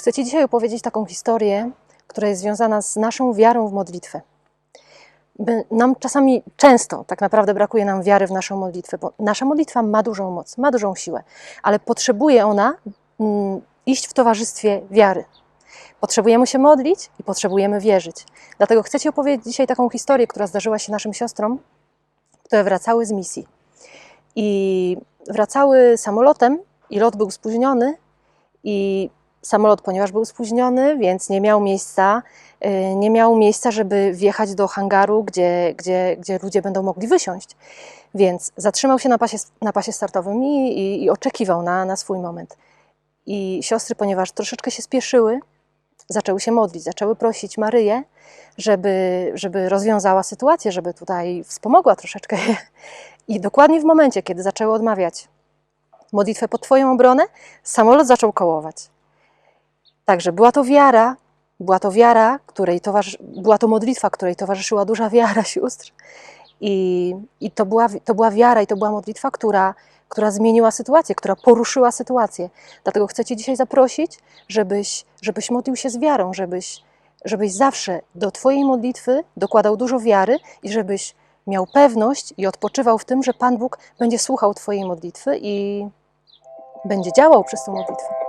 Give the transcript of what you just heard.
Chcę Ci dzisiaj opowiedzieć taką historię, która jest związana z naszą wiarą w modlitwę. Nam czasami, często tak naprawdę brakuje nam wiary w naszą modlitwę, bo nasza modlitwa ma dużą moc, ma dużą siłę, ale potrzebuje ona mm, iść w towarzystwie wiary. Potrzebujemy się modlić i potrzebujemy wierzyć. Dlatego chcę Ci opowiedzieć dzisiaj taką historię, która zdarzyła się naszym siostrom, które wracały z misji. I wracały samolotem, i lot był spóźniony, i samolot, ponieważ był spóźniony, więc nie miał miejsca, y, nie miał miejsca, żeby wjechać do hangaru, gdzie, gdzie, gdzie ludzie będą mogli wysiąść. Więc zatrzymał się na pasie, na pasie startowym i, i, i oczekiwał na, na swój moment. I siostry, ponieważ troszeczkę się spieszyły, zaczęły się modlić, zaczęły prosić Maryję, żeby, żeby rozwiązała sytuację, żeby tutaj wspomogła troszeczkę. I dokładnie w momencie, kiedy zaczęły odmawiać modlitwę pod Twoją obronę, samolot zaczął kołować. Także była to wiara, była to wiara, której towarzy, była to modlitwa, której towarzyszyła duża wiara sióstr. I, i to, była, to była wiara i to była modlitwa, która, która zmieniła sytuację, która poruszyła sytuację. Dlatego chcę Cię dzisiaj zaprosić, żebyś, żebyś modlił się z wiarą, żebyś, żebyś zawsze do Twojej modlitwy dokładał dużo wiary i żebyś miał pewność i odpoczywał w tym, że Pan Bóg będzie słuchał Twojej modlitwy i będzie działał przez tą modlitwę.